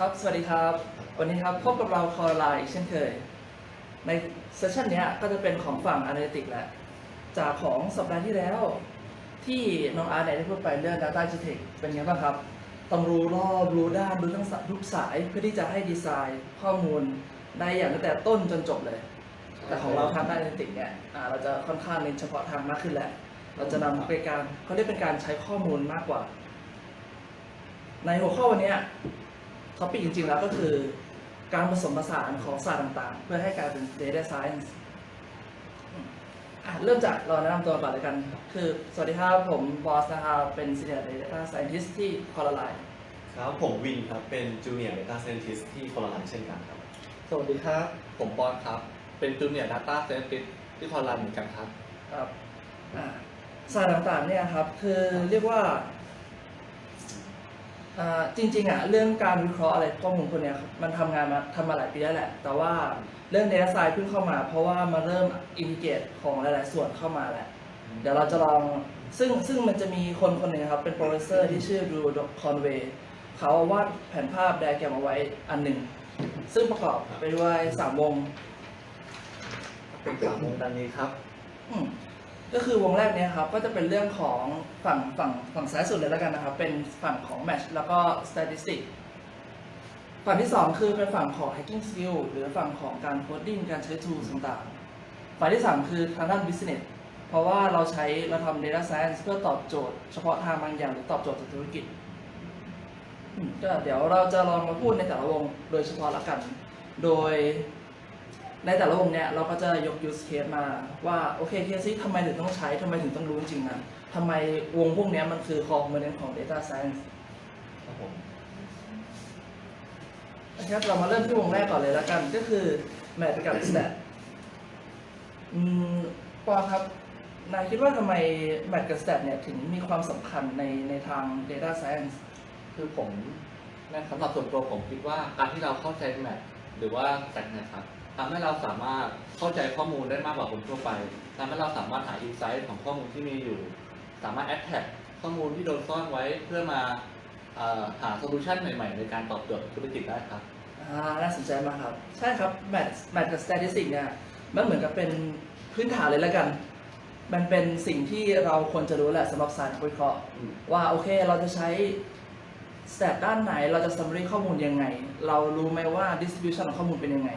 ครับ สวัสดีครับ วันนี้ครับพบกับเราคอร์ไลน์เช่นเคย ในเซสชันนี้ก็จะเป็นของฝั่ง Analytics แหละ จากของสัปดาห์ที่แล้ว ที่น้องอาร์ตได้พูดไปเรื่อง Data Architect เป็นไงบ้างครับ ต้องรู้รอบรู้ด้านรู้ทั้งทุกสายเพื่อที่จะให้ดีไซน์ข้อมูลได้อย่างตั้งแต่ต้นจนจบเลย แต่ของเราทางด้าน Analytics เนี่ยเราจะค่อนข้างเน้นเฉพาะทางมากขึ้นแหละ เราจะนำไปการเขาเรียกเป็นการใช้ข้อมูลมากกว่า ในหัวข้อวันนี้ ท็อปิกจริงๆแล้วก็คือ การผสมผสานของศาสตร์ต่างๆ เพื่อให้กลายเป็น data science อืมอะเริ่มจากเราแนะนำตัวก่อนเลยกัน คือ สวัสดีครับ ผมบอสนะครับ เป็น senior data scientist ที่ c o l o r i ครับ ผมวินครับ เป็น Junior Data Scientist ที่โคโลราเช่นกันครับ สวัสดีครับ ผมบอลครับ เป็นจูเนียร์ดัตต้าเซนติสที่ทอรันเหมือนกันครับ ครับอ่าศาสตร์ต่างๆเนี่ยครับ คือเรียกว่า อ่าจริงๆอะเรื่องการวิเคราะห์อะไรข้อมูลพวกเนี้ยครับมันทำงานมาทำมาหลายปีแล้วแหละ แต่ว่าเรื่อง data science เพิ่งเข้ามา เพราะว่ามาเริ่มอินทิเกรตของหลายๆส่วนเข้ามาแหละ เดี๋ยวเราจะลองซึ่งซึ่งมันจะมีคนคนหนึ่งครับ เป็นโปรเฟสเซอร์ที่ชื่อรูดคอนเวย์เขาวาดแผนภาพไดอะแกรมเอาไว้อันหนึ่ง ซึ่งประกอบไปด้วยสามวง เป็นสามวงดังนี้ครับ อืม ก็คือวงแรกเนี่ยครับก็จะเป็นเรื่องของฝั่งฝั่งฝั่งซ้ายสุดเลยแล้วกันนะครับ เป็นฝั่งของ Match แล้วก็ Statistic ฝั่งที่ 2 คือเป็นฝั่งของ Hacking Skill หรือฝั่งของการ Coding การใช้ tools ต่างๆ ฝั่งที่ 3 คือทางด้าน Business เพราะว่าเราใช้เราทำ Data Science เพื่อตอบโจทย์เฉพาะทางบางอย่างหรือตอบโจทย์ธุรกิจก็เดี๋ยวเราจะลองมาพูดในแต่ละวงโดยเฉพาะละกัน โดย ในแต่ละวงเนี่ยเราก็จะยก use case มาว่าโอเคเคสนี้ทำไมถึงต้องใช้ทำไมถึงต้องรู้จริงนะทำไมวงพวกนี้มันคือ core component ของ data science ครับผมนะครับเรามาเริ่มที่วงแรกก่อนเลยแล้วกัน ก็คือ math กับ stat อืมปอครับนายคิดว่าทำไม math กับ stat เนี่ยถึงมีความสำคัญในในทาง data science คือผมในสำหรับส่วนตัวผมคิดว่าการที่เราเข้าใจแมทหรือว่าแตกนะครับ ทำให้เราสามารถเข้าใจข้อมูลได้มากกว่าคนทั่วไปทำให้เราสามารถหาอินไซต์ของข้อมูลที่มีอยู่ สามารถแอดแท็กข้อมูลที่โดนซ่อนไว้เพื่อมาเอ่อหาโซลูชันใหม่ๆ ในการตอบโจทย์ธุรกิจได้ครับอ่าน่าสนใจมากครับ ใช่ครับ match match กับ statistic เนี่ยมันเหมือนกับเป็นพื้นฐานเลยแล้วกัน มันเป็นสิ่งที่เราควรจะรู้แหละสำหรับสายนักวิเคราะห์อืมว่าโอเคเราจะใช้ stat ด้านไหนเราจะ summary ข้อมูลยังไง เรารู้ไหมว่า distribution ของข้อมูลเป็นยังไง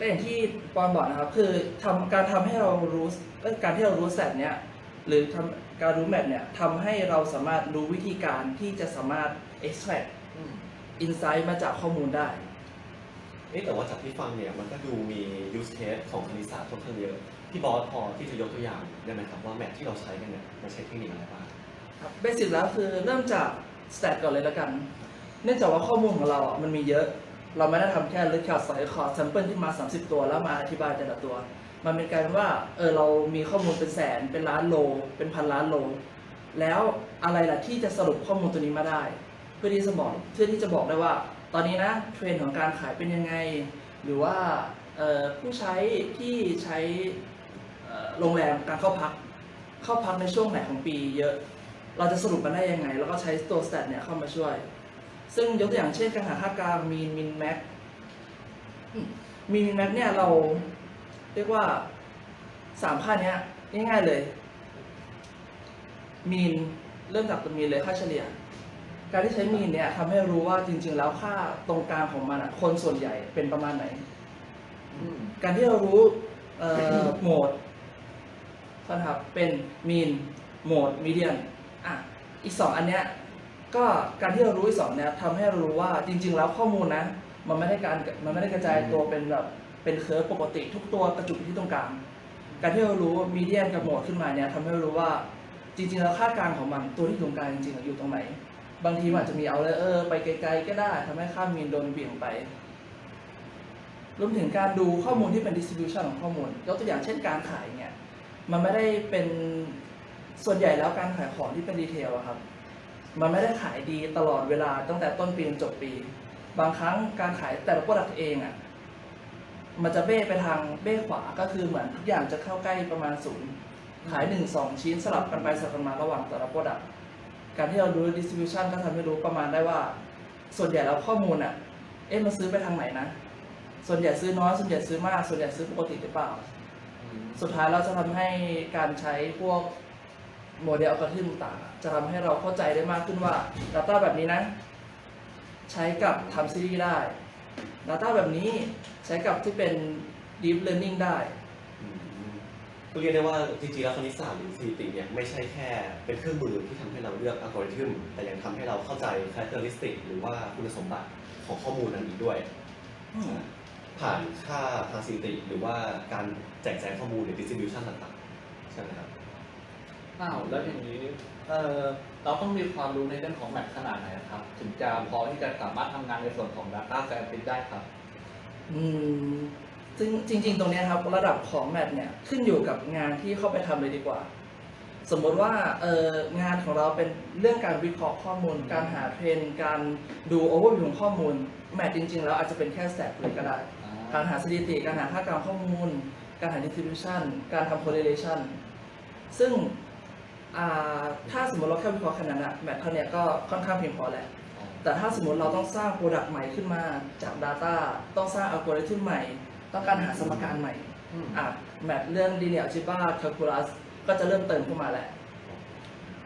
ก็อย่างที่ปอนบอกนะครับ คือทำการทำให้เรารู้เอ้ยการที่เรารู้ stat เนี่ยหรือทำการรู้ map เนี่ยทำให้เราสามารถรู้วิธีการที่จะสามารถ extract insight มาจากข้อมูลได้เอ๊ะแต่ว่าจากที่ฟังเนี่ยมันก็ดูมี use case ของคณิตศาสตร์ค่อนข้างเยอะพี่บอสพอที่จะยกตัวอย่างได้ไหมครับว่าแมทที่เราใช้กันเนี่ยมันใช้เทคนิคอะไรบ้างครับเบสิกแล้วคือเริ่มจาก stat ก่อนเลยแล้วกัน เนื่องจากว่าข้อมูลของเราอะมันมีเยอะ เราไม่ได้ทำแค่ลึกข่าวสายคอร์ด sample ที่มา 30 ตัวแล้วมาอธิบายแต่ละตัว มันเป็นการว่าเออเรามีข้อมูลเป็นแสนเป็นล้านโล เป็นพันล้านโล แล้วอะไรล่ะที่จะสรุปข้อมูลตัวนี้มาได้ เพื่อที่จะบอกเพื่อที่จะบอกได้ว่า ตอนนี้นะเทรนของการขายเป็นยังไง หรือว่าผู้ใช้ที่ใช้โรงแรมการเข้าพัก เข้าพักในช่วงไหนของปีเยอะ เราจะสรุปมันได้ยังไง แล้วก็ใช้ตัว stat เนี่ยเข้ามาช่วย ซึ่งยกตัวอย่างเช่นการหาค่ากลาง mean min max อืม mean min max เนี่ยเราเรียกว่าสามค่าเนี้ยง่ายๆเลย mean เริ่มจากตัว mean เลยค่าเฉลี่ย การที่ใช้ mean เนี่ยทำให้รู้ว่าจริง ๆ แล้วค่าตรงกลางของมันอะคนส่วนใหญ่เป็นประมาณไหน การที่เรารู้เอ่อโหมดนะครับเป็น mean โหมด median อะอีกสองอันเนี้ย ก็การที่เรารู้อีกสองเนี้ยทำให้เรารู้ว่าจริง ๆ แล้วข้อมูลนะมันไม่ได้การมันไม่ได้กระจายตัวเป็นแบบเป็นเคอร์ฟปกติทุกตัวกระจุกอยู่ที่ตรงกลางการที่เรารู้ median กับโหมดขึ้นมาเนี่ยทำให้เรารู้ว่าจริง ๆ แล้วค่ากลางของมันตัวที่ตรงกลางจริงๆอยู่ตรงไหนบางทีมันอาจจะมีเอาเลยเออไปไกลๆก็ได้ทำให้ค่ามีนโดนเบี่ยงไปรวมถึงการดูข้อมูลที่เป็น distribution ของข้อมูลยกตัวอย่างเช่นการขายเนี่ยมันไม่ได้เป็นส่วนใหญ่แล้วการขายของที่เป็นดีเทลอะครับ มันไม่ได้ขายดีตลอดเวลาตั้งแต่ต้นปีจนจบปี บางครั้งการขายแต่ละโปรดักต์เองอะมันจะเบ้ไปทางเบ้ขวาก็คือเหมือนทุกอย่างจะเข้าใกล้ประมาณศูนย์ขายหนึ่งสองชิ้นสลับกันไปสลับกันมาระหว่างแต่ละโปรดักต์การที่เรารู้ distribution ก็ทำให้รู้ประมาณได้ว่า ส่วนใหญ่แล้วข้อมูลอะเอ๊ะมันซื้อไปทางไหนนะ ส่วนใหญ่ซื้อน้อยส่วนใหญ่ซื้อมาก ส่วนใหญ่ซื้อปกติหรือเปล่า สุดท้ายเราจะทำให้การใช้พวก โมเดลอัลกอริทึมต่างๆอะจะทำให้เราเข้าใจได้มากขึ้นว่า Data แบบนี้นะ ใช้กับทำซีรีส์ได้ Data แบบนี้ใช้กับที่เป็น Deep Learning ได้อืมก็เรียกได้ว่าจริงๆแล้วคณิตศาสตร์หรือสถิติเนี่ยไม่ใช่แค่เป็นเครื่องมือที่ทำให้เราเลือกอัลกอริทึมแต่ยังทำให้เราเข้าใจ characteristic หรือว่าคุณสมบัติของข้อมูลนั้นอีกด้วยอืมผ่านค่าทางสถิติหรือว่าการแจกแจงข้อมูลหรือ distribution ต่างๆ ใช่ไหมครับ อ้าวแล้วอย่างนี้เออเราต้องมีความรู้ในเรื่องของแมทขนาดไหนครับ ถึงจะพอที่จะสามารถทำงานในส่วนของ Data Scientist ได้ครับ อืมซึ่งจริง ๆ ตรงเนี้ยครับระดับของแมทเนี่ยขึ้นอยู่กับงานที่เข้าไปทำเลยดีกว่า สมมติว่าเอองานของเราเป็นเรื่องการวิเคราะห์ข้อมูล การหาเทรนด์การดูโอเวอร์วิวของข้อมูลแมทจริง ๆ แล้วอาจจะเป็นแค่สแตทเลยก็ได้ การหาสถิติ การหาค่ากลางข้อมูล การหา distribution การทำ correlation ซึ่ง อ่าถ้าสมมติเราแค่วิเคราะห์แค่นั้นอะแมทเท่าเนี้ยก็ค่อนข้างเพียงพอแหละ แต่ถ้าสมมติเราต้องสร้าง Product ใหม่ขึ้นมาจาก Data ต้องสร้างอัลกอริทึมใหม่ ต้องการหาสมการใหม่อะแมทเรื่อง linear algebra calculus ก็จะเริ่มเติมเข้ามาแหละ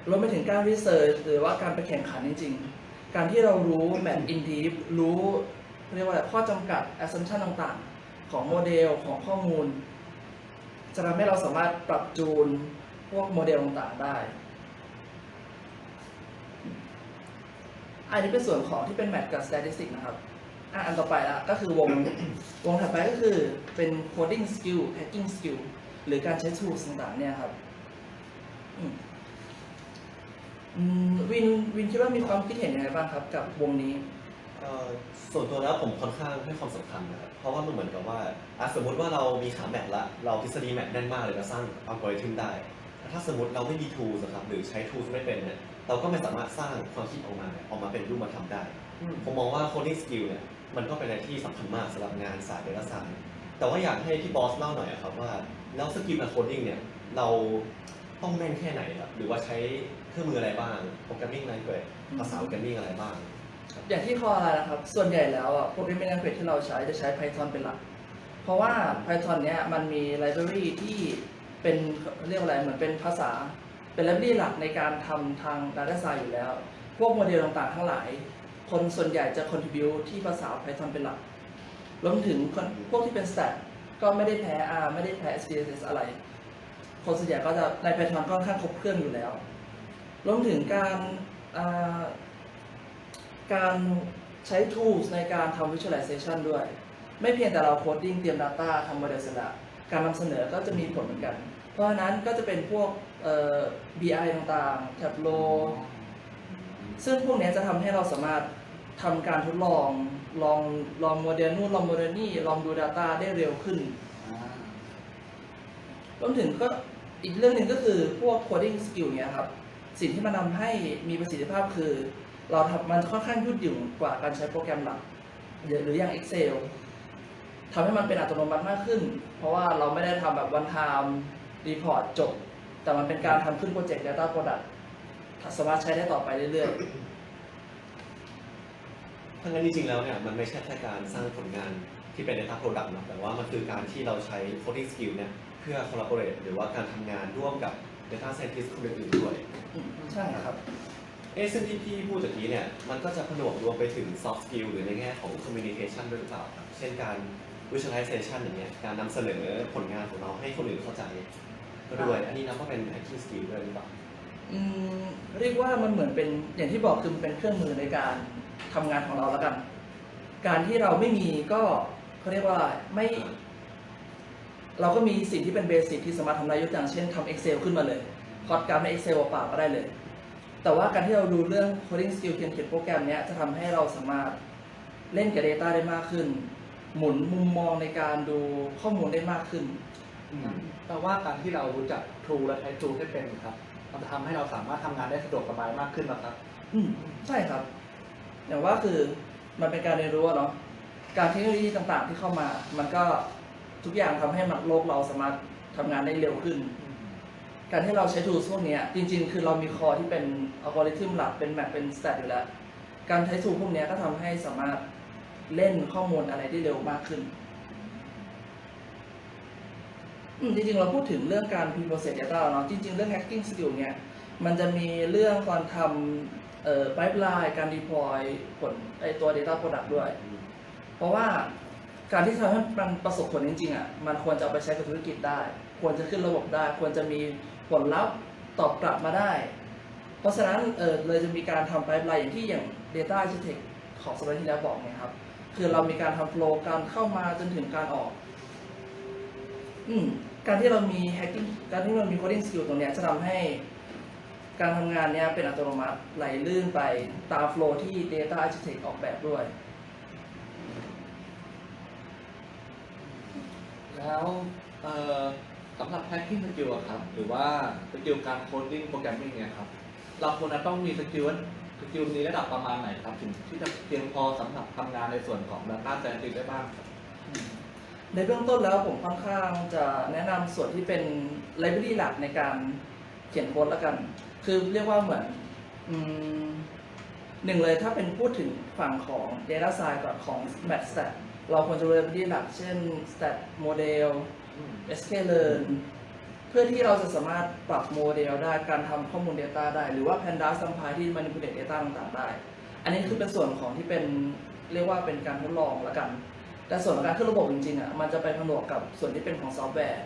รวมไปถึงการ research หรือว่าการไปแข่งขันจริง ๆ การที่เรารู้แมท in deep รู้เรียกว่าอะไรข้อจำกัด assumption ต่างๆ ของโมเดลของข้อมูล จะทำให้เราสามารถปรับจูน วกโมเดลต่างๆได้อันนี้เป็นส่วนของที่เป็นแมทกับ statistic นะครับอะอันต่อไปละก็คือวง วงถัดไปก็คือเป็น coding skill hacking skill หรือการใช้ tools ต่างๆเนี่ยครับวินวินคิดว่ามีความคิดเห็นยังไงบ้างครับ กับวงนี้ส่วนตัวแล้วผมค่อนข้างให้ความสำคัญนะครับเพราะว่ามันเหมือนกับว่าสมมติว่าเรามีขาแมทละเราทฤษฎีแมทแน่นมากเลยเราสร้างอัลกอริทึมได้ ถ้าสมมติเราไม่มี tools นะครับหรือใช้ tools ไม่เป็นเนี่ยเราก็ไม่สามารถสร้างความคิดออกมาเนี่ยออกมาเป็นรูปธรรมได้ ผมมองว่า coding skill เนี่ยมันก็เป็นอะไรที่สำคัญมากสำหรับงานสาย data science แต่ว่าอยากให้พี่บอสเล่าหน่อยอะครับว่า แล้วสกิลการ coding เนี่ยเราต้องแม่นแค่ไหนครับหรือว่าใช้เครื่องมืออะไรบ้าง programming language ภาษา programming อะไรบ้าง อย่างที่คออะไรนะครับ ส่วนใหญ่แล้วอะ programming language ที่เราใช้จะใช้ Python เป็นหลัก เพราะว่า Python เนี้ยมันมี library ที่ เป็นเรียกว่าอะไรเหมือนเป็นภาษา เป็น library หลักในการทำทาง data science อยู่แล้ว พวกโมเดลต่างๆ ทั้งหลาย คนส่วนใหญ่จะ contribute ที่ภาษา Python เป็นหลักรวมถึงพวกที่เป็น stat ก็ไม่ได้แพ้ R ไม่ได้แพ้ SPSS อะไร คนส่วนใหญ่ก็จะใน Python ก็ค่อนข้างครบเครื่องอยู่แล้วรวมถึงการการใช้ tools ในการทำ visualization ด้วย ไม่เพียงแต่เราโคดดิ้งเตรียม Data ทำโมเดลเสร็จแล้วการนำเสนอก็จะมีผลเหมือนกัน เพราะฉะนั้นก็จะเป็นพวกเอ่อ BI ต่างๆ Tableau ซึ่งพวกเนี้ยจะทำให้เราสามารถทำการทดลองลองลองโมเดลนู่นลองโมเดลนี่ลองดู Data ได้เร็วขึ้นรวมถึงก็อีกเรื่องหนึ่งก็คือพวก coding skill เนี่ยครับ สิ่งที่มันทำให้มีประสิทธิภาพคือ เราทำมันค่อนข้างยืดหยุ่นกว่าการใช้โปรแกรมหลักหรือหรืออย่าง Excel ทำให้มันเป็นอัตโนมัติมากขึ้น เพราะว่าเราไม่ได้ทำแบบ one time report จบ แต่มันเป็นการทำขึ้นโปรเจกต์ data product สามารถใช้ได้ต่อไปเรื่อยทั้างนั้นจริงๆแล้วเนี่ยมันไม่ใช่แค่การสร้างผลงานที่เป็น data product นะแต่ว่ามันคือการที่เราใช้ coding skill เนี่ยเพื่อ collaborate หรือว่าการทำงานร่วมกับ data scientist คนอื่นๆด้วยๆอืมใช่ครับ เอะซึ่งที่พี่พูดตะกี้เนี่ยมันก็จะผนวกรวมไปถึง soft skill หรือในแง่ของ communication ด้วยหรือเปล่าครับเช่นการ visualization อย่างเงี้ยการนำเสนอผลงานของเราให้คนอื่นเข้าใจ ก็ด้วย อันนี้นับว่าเป็น hacking skill ด้วยหรือเปล่า อืมเรียกว่ามันเหมือนเป็นอย่างที่บอกคือมันเป็นเครื่องมือในการทำงานของเราแล้วกัน การที่เราไม่มีก็เขาเรียกว่าไม่ เราก็มีสิ่งที่เป็นเบสิกที่สามารถทำได้ยกตัวอย่างเช่นทำ Excel ขึ้นมาเลยพอดการใน Excel เปล่าๆก็ได้เลย แต่ว่าการที่เราดูเรื่อง coding skill เขียนเขียนโปรแกรมเนี้ยจะทำให้เราสามารถเล่นกับ Data ได้มากขึ้น หมุนมุมมองในการดูข้อมูลได้มากขึ้น แปลว่าการที่เรารู้จัก True และใช้ True ให้เป็นครับมันจะทำให้เราสามารถทำงานได้สะดวกสบายมากขึ้นนะครับ อืมใช่ครับ อย่างว่าคือมันเป็นการเรียนรู้อะเนาะการเทคโนโลยีต่างๆที่เข้ามา มันก็ทุกอย่างทำให้มันโลกเราสามารถทำงานได้เร็วขึ้น การที่เราใช้ tools พวกเนี้ยจริง ๆ คือเรามีคอที่เป็นอัลกอริทึมหลักเป็นแมปเป็น stat อยู่แล้ว การใช้ tool พวกเนี้ยก็ทำให้สามารถเล่นข้อมูลอะไรได้เร็วมากขึ้น อืมจริงๆ เราพูดถึงเรื่องการ pre-process data แล้วเนาะจริงๆ เรื่อง hacking skill เนี่ยมันจะมีเรื่องตอนทำเอ่อ pipeline การ deploy ผลไอตัว data product ด้วย เพราะว่าการที่ทำให้มันประสบผลจริงๆอะมันควรจะเอาไปใช้กับธุรกิจได้ ควรจะขึ้นระบบได้ ควรจะมีผลลัพธ์ตอบกลับมาได้ เพราะฉะนั้นเออเลยจะมีการทำ pipeline อย่างที่อย่าง data architect ของสมัยที่แล้วบอกไงครับ คือเรามีการทำ flow การเข้ามาจนถึงการออก อืม การที่เรามี hacking การที่เรามี coding skill ตรงเนี้ยจะทำให้การทำงานเนี้ยเป็นอัตโนมัติไหลลื่นไปตาม flow ที่ data architect ออกแบบด้วย แล้วเอ่อสำหรับ hacking skill อะครับ หรือว่าสกิลการ coding programming เนี่ยครับ เราควรจะต้องมีสกิลสกิลนี้ระดับประมาณไหนครับ ถึงที่จะเพียงพอสำหรับทำงานในส่วนของ data scientist ได้บ้างครับ ในเบื้องต้นแล้วผมค่อนข้างจะแนะนำส่วนที่เป็น library หลักในการเขียนโค้ดแล้วกัน คือเรียกว่าเหมือนอืมหนึ่งเลยถ้าเป็นพูดถึงฝั่งของ data science กับของ math stat เราควรจะ library หลัก เช่น stat model sklearn เพื่อที่เราจะสามารถปรับโมเดลได้การทำข้อมูล Data ได้ หรือว่า pandas สัมพายที่ manipulate data ต่างๆ ได้ อันนี้คือเป็นส่วนของที่เป็นเรียกว่าเป็นการทดลองแล้วกัน แต่ส่วนของการขึ้นระบบจริงๆอะมันจะไปผนวกกับส่วนที่เป็นของซอฟต์แวร์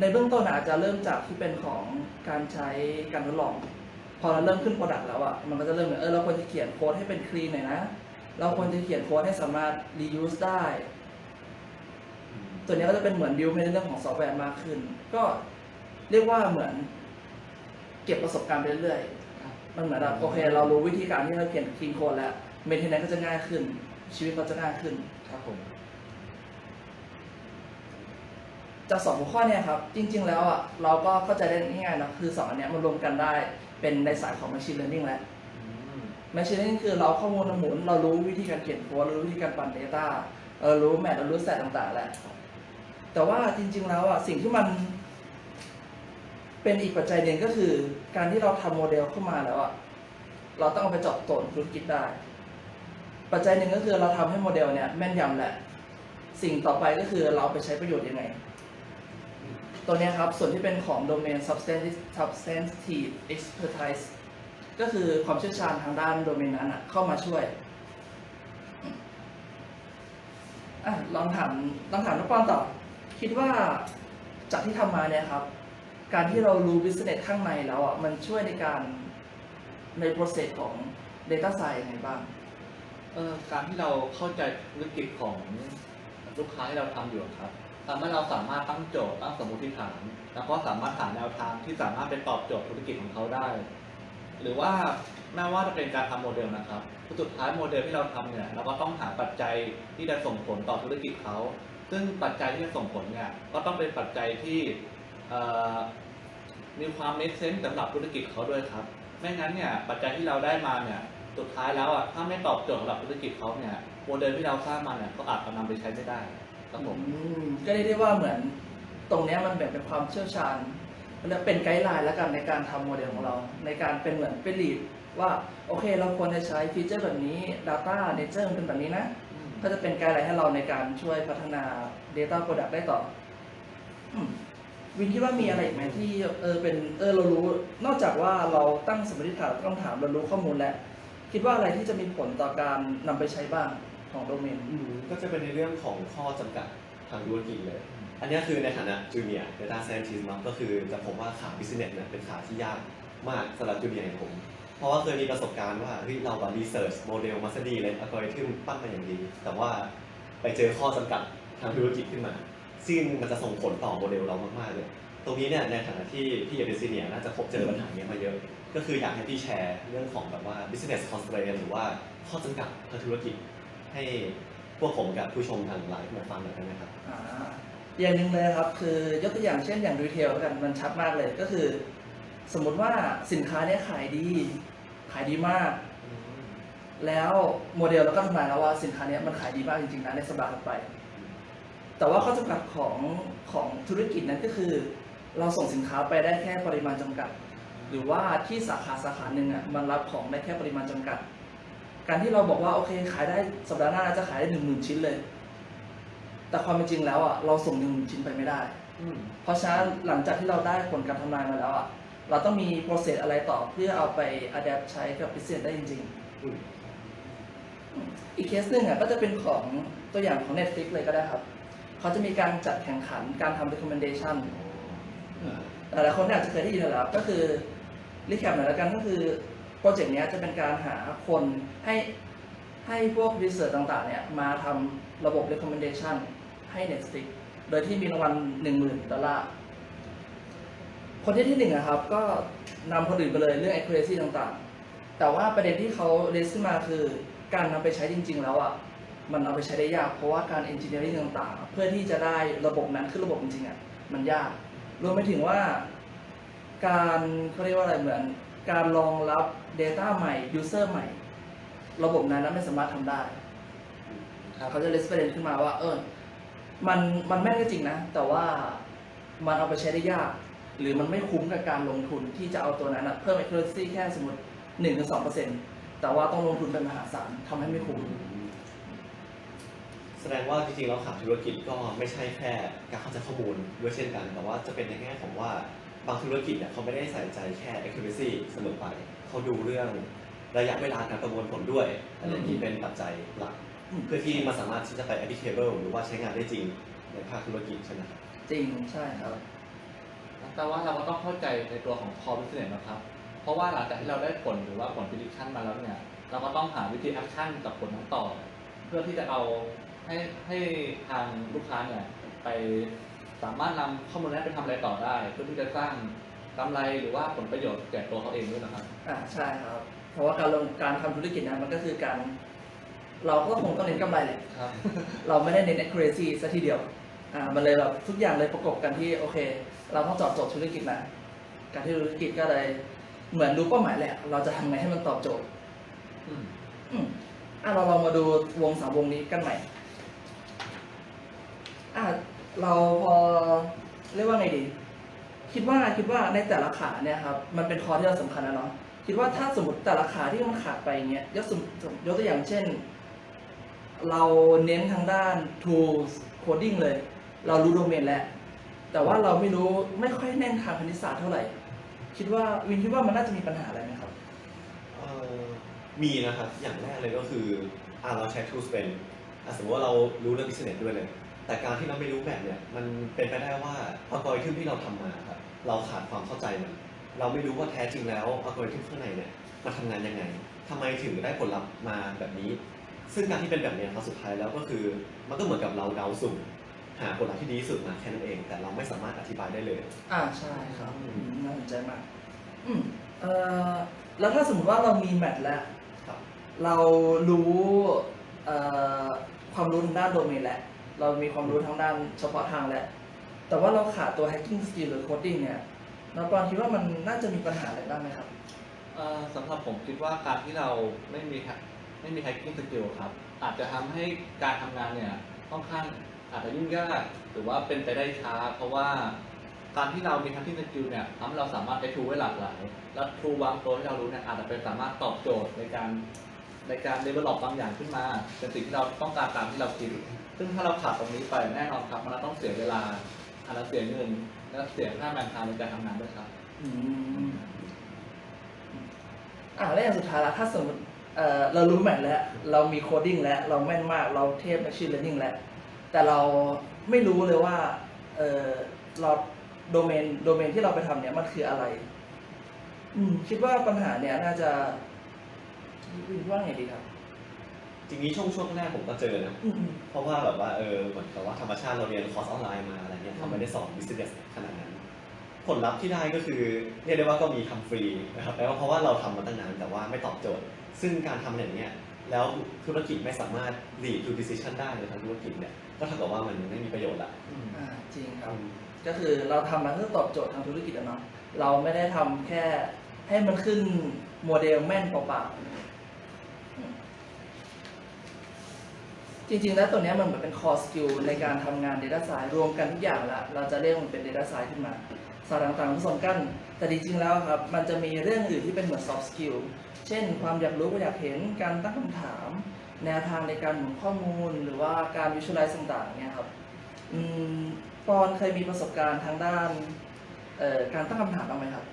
ในเบื้องต้นอาจจะเริ่มจากที่เป็นของการใช้การทดลอง พอเราเริ่มขึ้นโปรดักต์แล้วอะมันก็จะเริ่มเอนเออเราควรจะเขียนโค้ดให้เป็นคลีนหน่อยนะ เราควรจะเขียนโค้ดให้สามารถ reuse ได้ตัวนี้ก็จะเป็นเหมือนดิวในเรื่องของซอฟต์แวร์มากขึ้น ก็เรียกว่าเหมือนเก็บประสบการณ์ไปเรื่อยๆมันเหมือนแบบโอเค เรารู้วิธีการที่เราเขียนคลีนโค้ดแล้วเมนเทนแนนก็จะง่ายขึ้น ชีวิตก็จะง่ายขึ้นครับผม จากสองหัวข้อเนี่ยครับ จริง ๆ แล้วอะเราก็เข้าใจได้ง่ายๆนะคือสองอันเนี้ยมันรวมกันได้เป็นในสายของ machine learning แล้ว machine learning คือเราเอาข้อมูลมาหมุน เรารู้วิธีการเขียนโค้ดเรารู้วิธีการปั่น data เรารู้แมทเรารู้แสตต่างๆแหละแต่ว่าจริง ๆ แล้วอะสิ่งที่มันเป็นอีกปัจจัยหนึ่งก็คือ การที่เราทำโมเดลเข้ามาแล้วอะเราต้องเอาไปเจาะโจทย์ธุรกิจได้ ปัจจัยหนึ่งก็คือเราทำให้โมเดลเนี่ยแม่นยำแหละ สิ่งต่อไปก็คือเราไปใช้ประโยชน์ยังไง ตัวนี้ครับ ส่วนที่เป็นของ domain substantive substantive expertise ก็คือความเชี่ยวชาญทางด้านโดเมนนั้นอะเข้ามาช่วยอะลองถามลองถามน้องปอนต่อ คิดว่าจากที่ทำมาเนี่ยครับ การที่เรารู้ business ข้างในแล้วอะมันช่วยในการใน process ของ data science ยังไงบ้าง เอ่อการที่เราเข้าใจธุรกิจของลูกค้าที่เราทำอยู่ครับทำให้เราสามารถตั้งโจทย์ตั้งสมมติฐาน แล้วก็สามารถหาแนวทางที่สามารถไปตอบโจทย์ธุรกิจของเขาได้ หรือว่าแม้ว่าจะเป็นการทำโมเดลนะครับสุดท้ายโมเดลที่เราทำเนี่ยเราก็ต้องหาปัจจัยที่จะส่งผลต่อธุรกิจเขา ซึ่งปัจจัยที่จะส่งผลเนี่ยก็ต้องเป็นปัจจัยที่เอ่อมีความ make sense สำหรับธุรกิจเขาด้วยครับ ไม่งั้นเนี่ยปัจจัยที่เราได้มาเนี่ย สุดท้ายแล้วอะถ้าไม่ตอบโจทย์สำหรับธุรกิจเขาเนี่ยโมเดลที่เราสร้างมาเนี่ยก็อาจจะนำไปใช้ไม่ได้ครับผม อืมก็เรียกได้ว่าเหมือนตรงเนี้ยมันแบ่งเป็นความเชี่ยวชาญและเป็นไกด์ไลน์แล้วกันในการทำโมเดลของเรา ในการเป็นเหมือนเป็นลีดว่าโอเคเราควรจะใช้ฟีเจอร์แบบนี้ Data Nature มันเป็นแบบนี้นะ ก็จะเป็นไกด์ไลน์ให้เราในการช่วยพัฒนา Data Product ได้ต่ออืมวินคิดว่ามีอะไรอีกไหมที่เออเป็นเออเรารู้ นอกจากว่าเราตั้งสมมติฐานต้องถามเรารู้ข้อมูลแล้ว คิดว่าอะไรที่จะมีผลต่อการนำไปใช้บ้างของโดเมน อืมก็จะเป็นในเรื่องของข้อจำกัดทางธุรกิจเลย อันนี้คือในฐานะจูเนียร์ Data Scientist เนาก็คือจะผมว่าขา Business เนี่ยเป็นขาที่ยากมากสำหรับจูเนียร์อย่างผม เพราะว่าเคยมีประสบการณ์ว่าเฮ้ยเราแบบรีเสิร์ชโมเดลมาซะดีเลยอัลกอริทึมปั้นมาอย่างดี แต่ว่าไปเจอข้อจำกัดทางธุรกิจขึ้นมา ซึ่งมันจะส่งผลต่อโมเดลเรามากๆเลย ตรงนี้เนี่ยในฐานะที่พี่กับเป็นซีเนียร์น่าจะพบเจอปัญหาเนี้ยมาเยอะ ก็คืออยากให้พี่แชร์เรื่องของแบบว่า business constraint หรือว่าข้อจำกัดทางธุรกิจ ให้พวกผมกับผู้ชมทางไลฟ์มาฟังหน่อยได้ไหมครับ อ่าอย่างหนึ่งเลยครับ คือยกตัวอย่างเช่นอย่างรีเทลแล้วกันมันชัดมากเลยก็คือ สมมติว่าสินค้าเนี้ยขายดี ขายดีมาก แล้วโมเดลเราก็ทำนายแล้วว่าสินค้าเนี้ยมันขายดีมากจริงๆนะในสัปดาห์ถัดไป แต่ว่าข้อจำกัดของของธุรกิจนั้นก็คือ เราส่งสินค้าไปได้แค่ปริมาณจำกัด หรือว่าที่สาขาสาขาหนึ่งอะมันรับของได้แค่ปริมาณจำกัด การที่เราบอกว่าโอเคขายได้สัปดาห์หน้าจะขายได้หนึ่งหมื่นชิ้นเลย แต่ความเป็นจริงแล้วอะเราส่งหนึ่งหมื่นชิ้นไปไม่ได้อืมเพราะฉะนั้นหลังจากที่เราได้ผลการทำนายมาแล้วอะเราต้องมีโปรเซสอะไรต่อเพื่อเอาไปอัดแอปใช้กับ business ได้จริงอืมๆอีกเคสหนึ่งอะก็จะเป็นของตัวอย่างของ Netflix เลยก็ได้ครับ เขาจะมีการจัดแข่งขันการทำ recommendation แต่หลายคนอาจจะเคยได้ยินแล้ว ก็คือ รีแคปหน่อยแล้วกันก็คือโปรเจกต์นี้จะเป็นการหาคนให้ให้พวกรีเสิร์ชต่างๆเนี่ยมาทำระบบ recommendation ให้ Netflix โดยที่มีรางวัล10,000 ดอลลาร์คนที่ที่หนึ่งะครับ ก็นำคนอื่นไปเลยเรื่อง accuracy ต่างๆ แต่ว่าประเด็นที่เขาเลสขึ้นมาคือการนำไปใช้จริง ๆ แล้วอะมันเอาไปใช้ได้ยาก เพราะว่าการ engineering ต่างๆ เพื่อที่จะได้ระบบนั้นขึ้นระบบจริงๆอะมันยาก รวมไปถึงว่า การเขาเรียกว่าอะไรเหมือน การรองรับ Data ใหม่ User ใหม่ ระบบนั้นนะไม่สามารถทำได้ครับเขาจะเลสประเด็นขึ้นมาว่า เออ มันมันแม่นก็จริงนะ แต่ว่ามันเอาไปใช้ได้ยาก หรือมันไม่คุ้มกับการลงทุนที่จะเอาตัวนั้นนะเพิ่ม accuracy แค่สมมติ1-2%ถึงแต่ว่าต้องลงทุนเป็นมหาศาลทำให้ไม่คุ้มแสดงว่าจริงๆแล้วขาธุรกิจก็ไม่ใช่แค่การเข้าใจข้อมูลด้วยเช่นกัน แต่ว่าจะเป็นในแง่ของว่า บางธุรกิจเนี่ยเขาไม่ได้ใส่ใจแค่ accuracy เสมอไป เขาดูเรื่องระยะเวลาการประมวลผลด้วยอะไรที่เป็นปัจจัยหลัก เพื่อที่มันสามารถที่จะไป applicable หรือว่าใช้งานได้จริงในภาคธุรกิจใช่ไหมครับจริงใช่ครับ แต่ว่าเราก็ต้องเข้าใจในตัวของ core business นะครับ เพราะว่าหลังจากที่เราได้ผลหรือว่าผล prediction มาแล้วเนี่ย เราก็ต้องหาวิธี action กับผลนั้นต่อ เพื่อที่จะเอาให้ให้ทางลูกค้าเนี่ยไป สามารถนำข้อมูลนั้นไปทำอะไรต่อได้ เพื่อที่จะสร้างกำไรหรือว่าผลประโยชน์แก่ตัวเขาเองด้วยนะครับ อ่าใช่ครับ เพราะว่าการลงการทำธุรกิจนะมันก็คือการ เราก็คงต้องเน้นกำไรแหละ ครับ เราไม่ได้เน้น accuracy ซะทีเดียว อ่า มันเลยแบบทุกอย่างเลยประกบกันที่โอเค เราต้องตอบโจทย์ธุรกิจนะการที่ธุรกิจก็เลยเหมือนดูเป้าหมายแหละ เราจะทำไงให้มันตอบโจทย์ อืมอืมอะเราลองมาดูวงสามวงนี้กันใหม่อะ เราพอเรียกว่าไงดี คิดว่าคิดว่าในแต่ละขาเนี่ยครับมันเป็นคอที่เราสำคัญนะเนาะคิดว่าถ้าสมมติแต่ละขาที่มันขาดไปอย่างเงี้ยยกสมยกตัวอย่างเช่น เราเน้นทางด้าน tools coding เลย เรารู้โดเมนแล้ว แต่ว่าเราไม่รู้ไม่ค่อยแน่นทางคณิตศาสตร์เท่าไหร่ คิดว่าวินคิดว่ามันน่าจะมีปัญหาอะไรไหมครับเอ่อมีนะครับ อย่างแรกเลยก็คืออ่าเราใช้ tools เป็นอะสมมติว่าเรารู้เรื่อง business ด้วยเลย แต่การที่เราไม่รู้แบบเนี่ย มันเป็นไปได้ว่าอัลกอริทึมที่เราทำมาครับเราขาดความเข้าใจมัน เราไม่รู้ว่าแท้จริงแล้วอัลกอริทึมข้างในเนี่ยมันทำงานยังไงทำไมถึงได้ผลลัพธ์มาแบบนี้ ซึ่งการที่เป็นแบบเนี้ยครับสุดท้ายแล้วก็คือมันก็เหมือนกับเราเดาสุ่มหาผลลัพธ์ที่ดีที่สุดมาแค่นั้นเอง แต่เราไม่สามารถอธิบายได้เลย อ่าใช่ครับอืมน่าสนใจมาก อืมเอ่อแล้วถ้าสมมติว่าเรามีแมทแล้วครับเรารู้เอ่อความรู้ทางด้านโดเมนแล้ว เรามีความรู้ทางด้านเฉพาะทางแล้วแต่ว่าเราขาดตัว hacking skill หรือ coding เนี่ยเราปอนคิดว่ามันน่าจะมีปัญหาอะไรบ้างไหมครับ เอ่อสำหรับผมคิดว่าการที่เราไม่มี hack- ไม่มี hacking skill ครับ อาจจะทำให้การทำงานเนี่ยค่อนข้างอาจจะยุ่งยากหรือว่าเป็นไปได้ช้า เพราะว่าการที่เรามี hacking skill เนี่ยทำให้เราสามารถใช้ tool ไว้หลากหลาย แล้ว tool บางตัวที่เรารู้เนี่ยอาจจะเป็นสามารถตอบโจทย์ในการ ในการ develop บางอย่างขึ้นมาเป็นสิ่งที่เราต้องการตามที่เราคิด ซึ่งถ้าเราขาดตรงนี้ไปแน่นอนครับมันต้องเสียเวลาอาจจะเสียเงินและเสียค่าแมนทาวในการทำงานด้วยครับอืมอ่าแล้วอย่างสุดท้ายละถ้าสมมติเอ่อเรารู้แมทแล้ว เรามีโคดิ้งแล้ว เราแม่นมากเราเทพ machine learning แล้ว แต่เราไม่รู้เลยว่าเออเราโดเมนโดเมนที่เราไปทำเนี่ยมันคืออะไร อืมคิดว่าปัญหาเนี่ยน่าจะ วินว่าไงดีครับ จริงๆช่วงช่วงแรกผมก็เจอนะอืมอืมเพราะว่าแบบว่าเออเหมือนกับว่าธรรมชาติเราเรียนคอร์สออนไลน์มาอะไรเงี้ยเขาไม่ได้สอน business ขนาดนั้น ผลลัพธ์ที่ได้ก็คือเรียกได้ว่าก็มีทำฟรีนะครับแปลว่าเพราะว่าเราทำมาตั้งนานแต่ว่าไม่ตอบโจทย์ ซึ่งการทำอย่างเนี้ยแล้วธุรกิจไม่สามารถ lead to decision ได้ในทางธุรกิจเนี่ยก็เท่ากับว่ามันไม่มีประโยชน์ละอ่าจริงครับ ก็คือเราทำมาเพื่อตอบโจทย์ทางธุรกิจอะเนาะเราไม่ได้ทำแค่ให้มันขึ้นโมเดลแม่นเปล่าๆอืม จริงๆแล้วตัวเนี้ยมันเหมือนเป็น core skill ในการทำงาน Data Science รวมกันทุกอย่างละเราจะเรียกมันเป็น Data Science ขึ้นมาสารต่างๆผสมกัน แต่จริงๆแล้วครับ มันจะมีเรื่องอื่นที่เป็นเหมือน soft skill เช่น ความอยากรู้อยากเห็นการตั้งคำถาม แนวทางในการหมุนข้อมูล หรือว่าการ visualize ต่างๆเนี่ยครับอืมปอนเคยมีประสบการณ์ทางด้านเอ่อการตั้งคำถามบ้างไหมครับ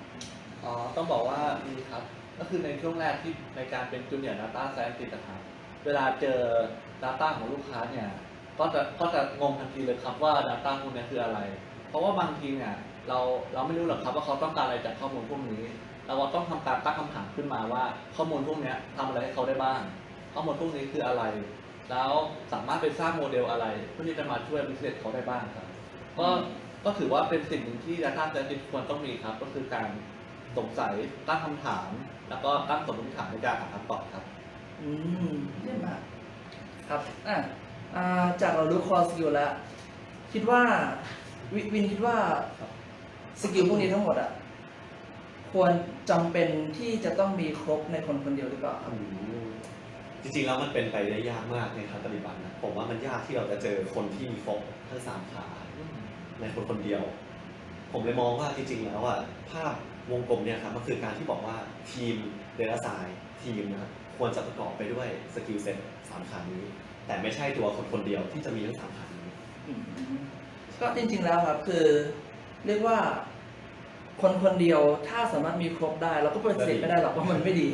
อ๋อ ต้องบอกว่ามีครับ ก็คือในช่วงแรกที่ในการเป็นจูเนียร์ Data Scientist นะครับ เวลาเจอ Data ของลูกค้าเนี่ยก็จะก็จะงงทันทีเลยครับว่า Data พวกนี้คืออะไร เพราะว่าบางทีเนี่ยเราเราไม่รู้หรอกครับว่าเขาต้องการอะไรจากข้อมูลพวกนี้ เราก็ต้องทำการตั้งคำถามขึ้นมาว่า ข้อมูลพวกเนี้ยทำอะไรให้เขาได้บ้าง ข้อมูลพวกนี้คืออะไร แล้วสามารถไปสร้างโมเดลอะไร เพื่อที่จะมาช่วยบิสเนสเขาได้บ้างครับก็ก็ถือว่าเป็นสิ่งหนึ่งที่ Data Scientist ควรต้องมีครับ ก็คือการสงสัยตั้งคำถาม แล้วก็ตั้งสมมติฐานในการหาคำตอบครับ อืมเยี่ยมมาก ครับอะอ่าจากเรารู้ core skill แล้ว คิดว่าวิวินคิดว่าสกิลพวกนี้ทั้งหมดอะ ควรจำเป็นที่จะต้องมีครบในคนคนเดียวหรือเปล่าครับ จริงๆ แล้วมันเป็นไปได้ยากมากในทางปฏิบัตินะผมว่ามันยากที่เราจะเจอคนที่มีครบทั้งสามขาในคนคนเดียว ผมเลยมองว่าจริงๆ แล้วอะภาพวงกลมเนี่ยครับมันคือการที่บอกว่าทีมเดลไซน์ทีมนะครับควรจะประกอบไปด้วยสกิลเซ็ต สามขานี้ แต่ไม่ใช่ตัวคนคนเดียวที่จะมีทั้งสามขานี้อืมก็จริงๆแล้วครับคือ เรียกว่า คนคนเดียวถ้าสามารถมีครบได้เราก็ปฏิเสธไม่ได้หรอกว่ามันไม่ดี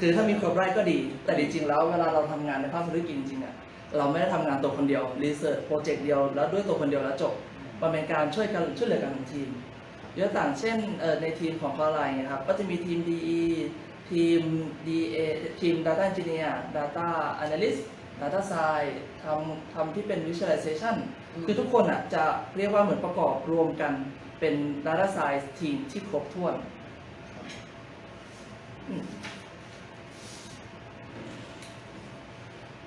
คือถ้ามีครบได้ก็ดี แต่จริงๆแล้วเวลาเราทำงานในภาคธุรกิจจริงๆอะเราไม่ได้ทำงานตัวคนเดียวรีเสิร์ชโปรเจกต์เดียวแล้วด้วยตัวคนเดียวแล้วจบมันเป็นการช่วยกันช่วยเหลือกันของทีมยกตัวอย่างเช่นเอ่อในทีมของคอไลน์นะครับก็จะมีทีม DE ทีม DA ทีม Data Engineer Data Analyst Data Science ทำทำที่เป็น Visualization อืมคือทุกคนอะจะเรียกว่าเหมือนประกอบรวมกันเป็น Data Science ทีมที่ครบถ้วนอืม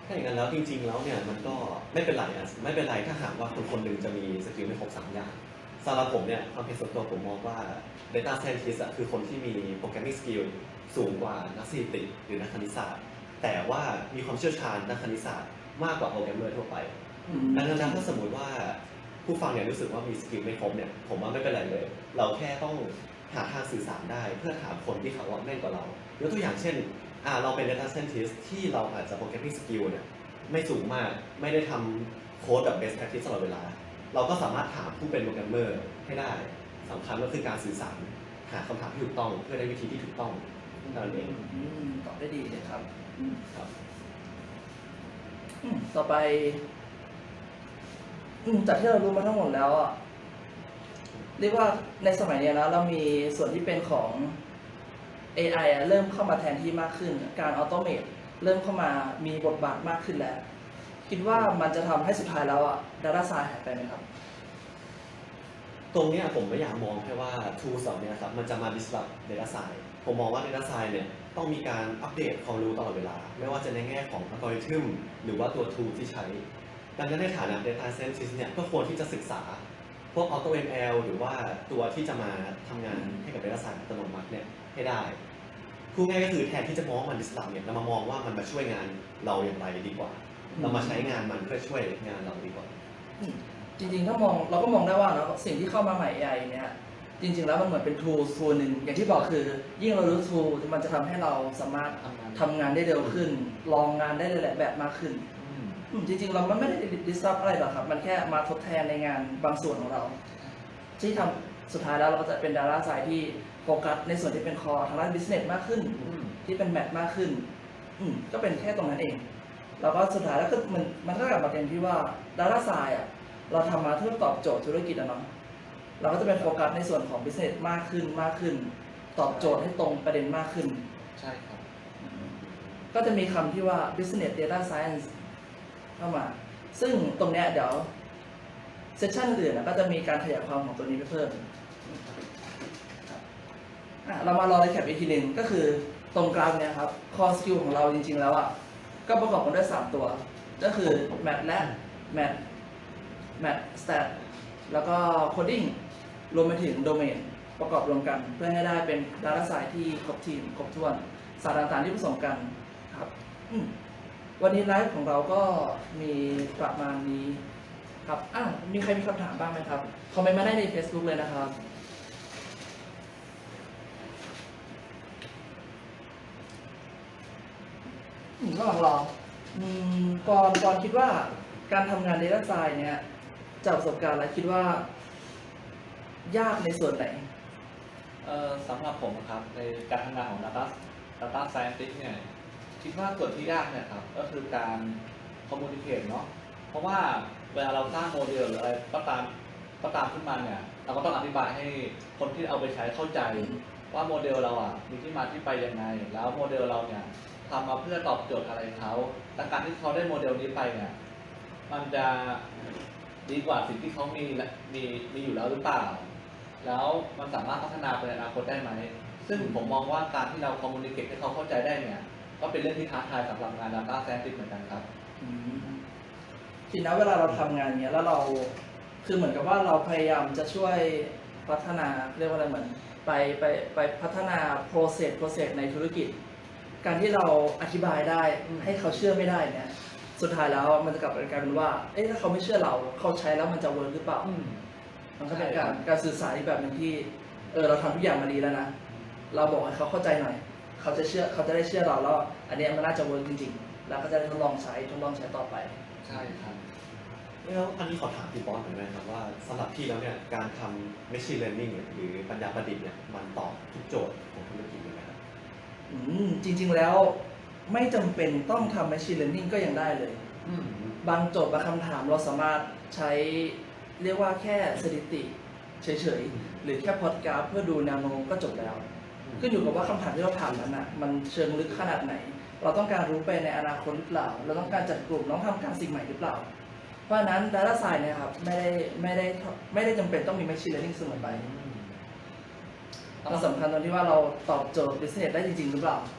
ถ้าอย่างนั้นแล้วจริงๆแล้วเนี่ยมันก็ไม่เป็นไรนะไม่เป็นไรถ้าหากว่าคนคนหนึ่งจะมีสกิลไม่ครบสามอย่างสำหรับผมเนี่ยความเป็นส่วนตัวผมมองว่า Data Scientist อะคือคนที่มี Programming Skill สูงกว่านักสถิติหรือนักคณิตศาสตร์ แต่ว่ามีความเชี่ยวชาญด้านคณิตศาสตร์มากกว่าโปรแกรมเมอร์ทั่วไปอืมดังนั้นถ้าสมมติว่าผู้ฟังเนี่ยรู้สึกว่ามีสกิลไม่ครบเนี่ยผมว่าไม่เป็นไรเลย เราแค่ต้องหาทางสื่อสารได้ เพื่อถามคนที่เขาว่าแม่นกว่าเรายกตัวอย่างเช่นอ่าเราเป็น data scientist ที่เราอาจจะ programming skill เนี่ยไม่สูงมากไม่ได้ทำโค้ดแบบ best practice ตลอดเวลา เราก็สามารถถามผู้เป็นโปรแกรมเมอร์ให้ได้สำคัญก็คือการสื่อสาร หาคำถามที่ถูกต้องเพื่อได้วิธีที่ถูกต้อง เท่านั้นเองอืมตอบได้ดีเลยครับอืมครับอืมต่อไป อืมจากที่เรารู้มาทั้งหมดแล้วอะเรียกว่าในสมัยเนี้ยนะเรามีส่วนที่เป็นของ AI อะเริ่มเข้ามาแทนที่มากขึ้น การออโตเมตเริ่มเข้ามามีบทบาทมากขึ้นแล้ว คิดว่ามันจะทำให้สุดท้ายแล้วอะ Data Science หายไปไหมครับ ตรงเนี้ยผมไม่อยากมองแค่ว่า tools เหล่านี้ครับมันจะมา disrupt data science ผมมองว่า data science เนี่ยต้องมีการอัปเดตความรู้ตลอดเวลา ไม่ว่าจะในแง่ของ algorithm หรือว่าตัว tool ที่ใช้ ดังนั้นในฐานะ data scientist เนี่ยก็ควรที่จะศึกษา พวก AutoML หรือว่าตัวที่จะมาทำงานให้กับ data science อัตโนมัติเนี่ยให้ได้พูดง่ายก็คือแทนที่จะมองว่ามัน disrupt เนี่ยเรามามองว่ามันมาช่วยงานเราอย่างไรดีกว่า เรามาใช้งานมันเพื่อช่วยงานเราดีกว่า จริงๆ ถ้ามองเราก็มองได้ว่าเนอะสิ่งที่เข้ามาใหม่ AI เนี่ยจริง ๆ แล้วมันเหมือนเป็น tool tool หนึ่งอย่างที่บอกคือ ยิ่งเรารู้ tool มันจะทำให้เราสามารถทำงานทำงานได้เร็วขึ้น ลองงานได้หลายๆแบบมากขึ้นอืมอืมจริงๆเรามันไม่ได้ disrupt อะไรหรอกครับ มันแค่มาทดแทนในงานบางส่วนของเรา ที่ทำสุดท้ายแล้วเราก็จะเป็นดาราสายที่โฟกัสในส่วนที่เป็นคอทางด้าน business มากขึ้น อืมที่เป็นแมทมากขึ้น อืมก็เป็นแค่ตรงนั้นเอง แล้วก็สุดท้ายแล้วก็มันมันก็กลับมาเป็นที่ว่าดาราสายอะ เราทำมาเพื่อตอบโจทย์ธุรกิจอะเนาะเราก็จะเป็นโฟกัสในส่วนของ business มากขึ้นมากขึ้น ตอบโจทย์ให้ตรงประเด็นมากขึ้น ใช่ครับ ก็จะมีคำที่ว่า business data science เข้ามา ซึ่งตรงเนี้ยเดี๋ยวเซสชันอื่นนะก็จะมีการขยายความของตัวนี้ไปเพิ่มครับอะเรามารอในแคปอีกทีหนึ่งก็คือตรงกลางเนี่ยครับ core skill ของเราจริง ๆ แล้วอะก็ประกอบกันด้วย 3 ตัว ก็คือ math และ math แมทสแตทแล้วก็โคดดิ้งรวมไปถึงโดเมนประกอบรวมกันเพื่อให้ได้เป็นดาต้าไซต์ที่ครบทีมครบถ้วนสารต่างๆที่ผสมกันครับวันนี้ไลฟ์ของเราก็มีประมาณนี้ครับอ้าวมีใครมีคำถามบ้างไหมครับคอมเมนต์มาได้ใน Facebook เลยนะครับก็ลองลองก่อนก่อนคิดว่าการทำงาน Data Science เนี่ย จากประสบการณ์แล้วคิดว่า ยากในส่วนไหน เอ่อสำหรับผมครับในการทำงานของ Data Data Scientist เนี่ยคิดว่าส่วนที่ยากเนี่ยครับก็คือการ communicate เนาะเพราะว่าเวลาเราสร้างโมเดลหรืออะไรก็ตามก็ตามขึ้นมาเนี่ยเราก็ต้องอธิบายให้คนที่เอาไปใช้เข้าใจ ว่าโมเดลเราอะมีที่มาที่ไปยังไง แล้วโมเดลเราเนี่ยทำมาเพื่อตอบโจทย์อะไรเขาแต่การที่เขาได้โมเดลนี้ไปเนี่ยมันจะ ดีกว่าสิ่งที่เขามีและมีมีอยู่แล้วหรือเปล่า แล้วมันสามารถพัฒนาไปในอนาคตได้ไหม ซึ่งผมมองว่าการที่เราคอมมูนิเคชให้เขาเข้าใจได้เนี่ย ก็เป็นเรื่องที่ท้าทายสำหรับงาน Data Scientist เหมือนกันครับ ทีนะเวลาเราทำงานเนี้ยแล้วเราคือเหมือนกับว่าเราพยายามจะช่วยพัฒนาเรียกว่าอะไรเหมือน ไปไปไปพัฒนา process process ในธุรกิจ การที่เราอธิบายได้ให้เขาเชื่อไม่ได้เนี่ย สุดท้ายแล้วมันจะกลับกลายเป็นว่า เอ๊ะถ้าเขาไม่เชื่อเราเขาใช้แล้วมันจะเวิร์กหรือเปล่า มันก็เป็นการการสื่อสารอีกแบบหนึ่งที่ เออเราทำทุกอย่างมาดีแล้วนะ เราบอกให้เขาเข้าใจหน่อย เขาจะเชื่อเขาจะได้เชื่อเราแล้ว อันเนี้ยมันน่าจะเวิร์กจริงๆ แล้วก็จะได้ทดลองใช้ทดลองใช้ต่อไป ใช่ครับแล้วอันนี้ขอถามพี่บอสหน่อยได้ไหมครับว่าสำหรับพี่แล้วเนี่ยการทำ machine learning เนี่ยหรือปัญญาประดิษฐ์เนี่ยมันตอบทุกโจทย์ของธุรกิจเลยไหมครับอืมจริง ๆแล้ว ไม่จำเป็นต้องทำ machine learning ก็ยังได้เลยบางโจทย์บางคำถามเราสามารถใช้เรียกว่าแค่สถิติเฉยๆ หรือแค่พอดกราฟเพื่อดูแนวโน้มก็จบแล้ว ขึ้นอยู่กับว่าคำถามที่เราถามนั้นอะมันเชิงลึกขนาดไหน เราต้องการรู้ไปในอนาคตหรือเปล่า เราต้องการจัดกลุ่มต้องทำการสิ่งใหม่หรือเปล่า เพราะฉะนั้น Data Science เนี่ยครับไม่ได้ไม่ได้ไม่ได้จำเป็นต้องมี Machine Learning เสมอไปมันสำคัญตรงที่ว่าเราตอบโจทย์ business ได้จริง ๆ หรือเปล่าก็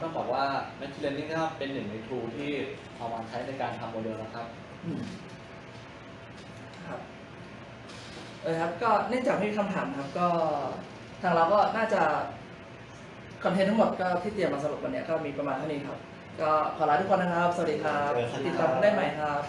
ต้องบอกว่า Machine Learning ก็เป็นหนึ่งใน tool ที่เอามาใช้ในการทำโมเดลนะครับ อืมครับ เออครับก็เนื่องจากไม่มีคำถามครับก็ทางเราก็น่าจะคอนเทนต์ทั้งหมดก็ที่เตรียมมาสรุปวันเนี้ยก็มีประมาณเท่านี้ครับ ก็ขอลาทุกคนนะครับ สวัสดีครับเจอกันครับติดตามกันได้ใหม่ครับ